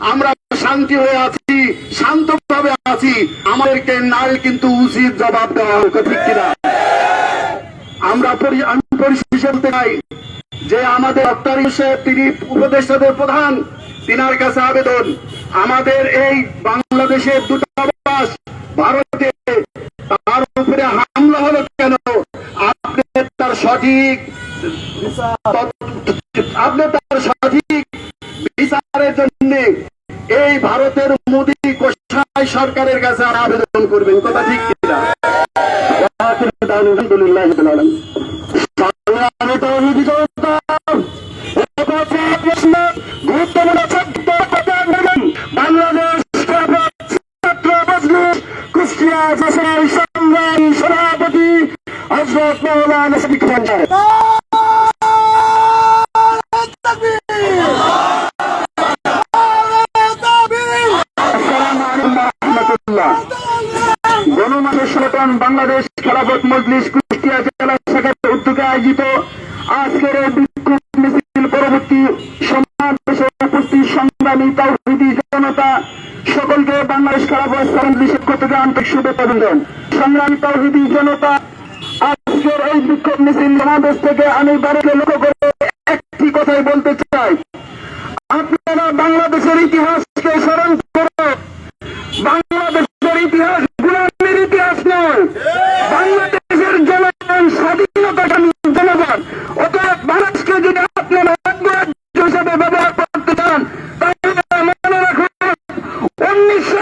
আমরা শান্তি হয়ে আছি শান্তভাবে আছি। আমাদেরকে নাই কিন্তু উচিত জবাব দেওয়া হোক ঠিক কিনা? আমরা আমি পরিশেষে বলতে চাই যে আমাদের ডক্টর ইউসেফ তিনি উপদেষ্টাদের প্রধান তিনার কাছে আবেদন আমাদের এই বাংলাদেশের দূতাবাস ভারতে তার উপরে হামলা হলো কেন? আপনি তার সঠিক আপনি তার সঠিক জন্য এই ভারতের মোদী কোষায় সরকারের কাছে আবেদন করবেন, কথা ঠিক কিনা? বাংলাদেশ কুষ্টিয়া সভাপতি হজরত মৌলানা গণমানুষ সংগঠন বাংলাদেশ খেলাফত মজলিস কুষ্টিয়া জেলা শাখার উদ্যোগে আয়োজিত আজকের এই বিক্ষোভ মিছিল পরবর্তী সমাবেশে উপস্থিত সংগ্রামী তাওহিদি জনতা, সকলকে বাংলাদেশ খেলাফত মজলিসের থেকে আন্তরিক শুভেচ্ছা অভিনন্দন। সংগ্রামী তাওহিদি জনতা, আজকের এই বিক্ষোভ মিছিল সমাবেশ থেকে আমি বাড়িকে লক্ষ্য করে একটি কথাই বলতে চাই। আপনারা বাংলাদেশের ইতিহাসকে উনিশশো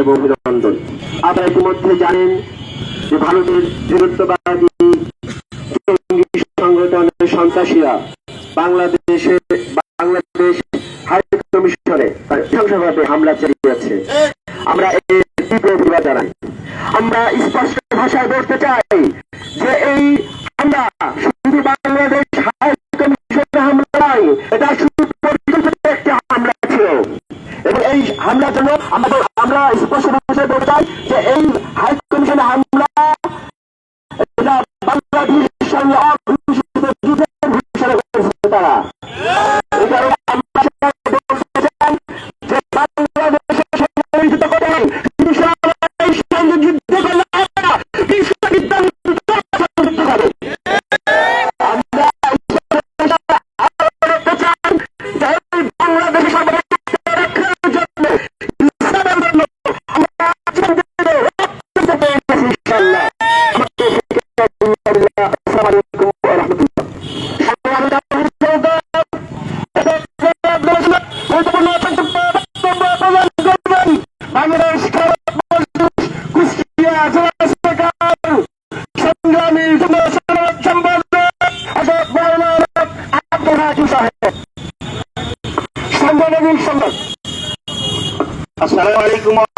এবং অভিনন্দন। আপনারা ইতিমধ্যে জানেন যে ভারতের বিরুদ্ধবাদী সংগঠনের সন্ত্রাসীরা বাংলাদেশে বাংলাদেশ হাই কমিশনে নৃশংসভাবে হামলা চালিয়েছে। আমরা এই তীব্র প্রতিবাদ জানাই। আমরা স্পষ্ট ভাষায় বলতে চাই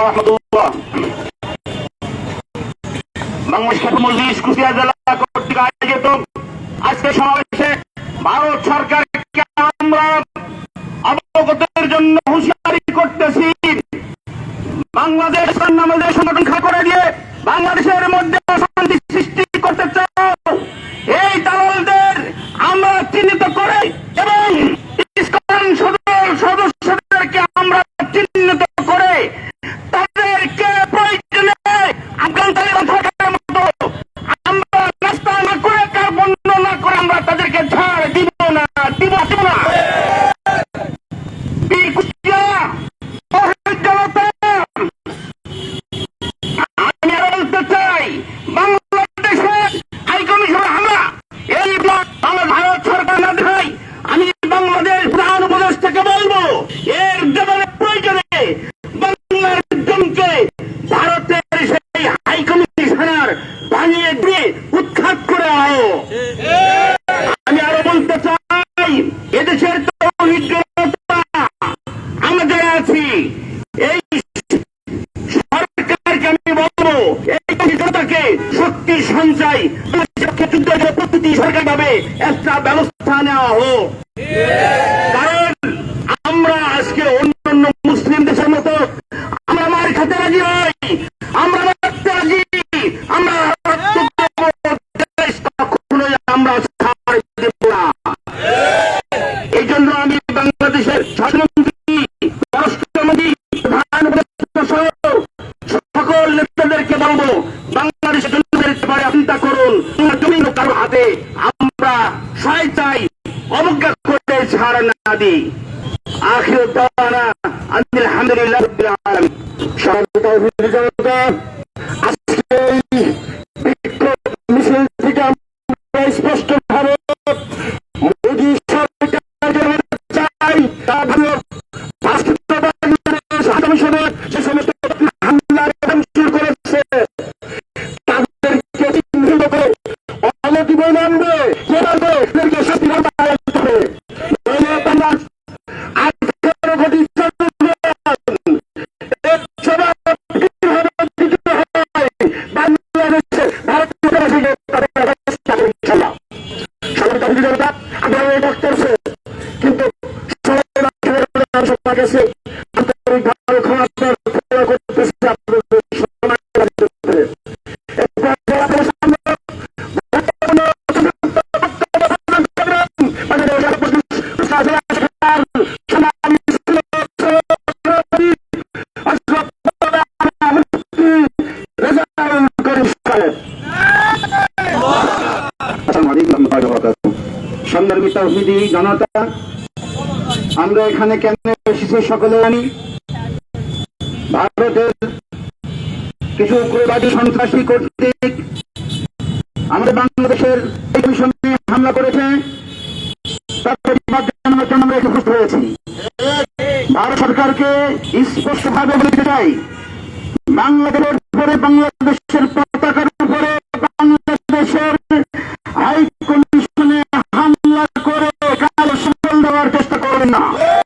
রহমতুল্লাহ। বাংলাদেশ মজলিস কুষ্টিয়া জেলা কর্তৃক আয়োজিত আজকে সমাবেশে ভারত সরকারকে আমরা অবগতের জন্য হুঁশিয়ারি করতেছি। বাংলাদেশ নামে সরকারভাবে একটা ব্যবস্থা নেওয়া হোক। অবজ্ঞা করতে ছাড় না দিই আখির দাওয়ানা আলহামদুলিল্লাহ সবাই প্রতিযোগিতা আমি তহিদি জনতা আমরা এখানে কেন এসেছি সকলে জানি। ভারতের কিছু উগ্রবাদী সন্ত্রাসী কর্তৃক Yeah.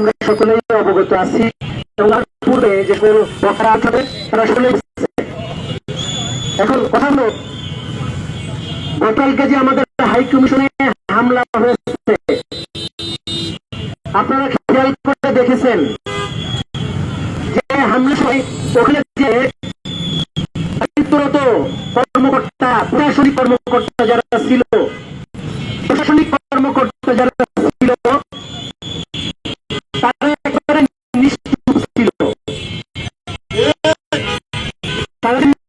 আমরা সকলেই অবগত আছি। পূর্বে যে তারা শুনে এখন কথা হলো, গতকালকে যে আমাদের হাই কমিশনে হামলা হয়েছে, আপনারা খেয়াল করে দেখেছেন যে হামলা সময় ওখানে Padre.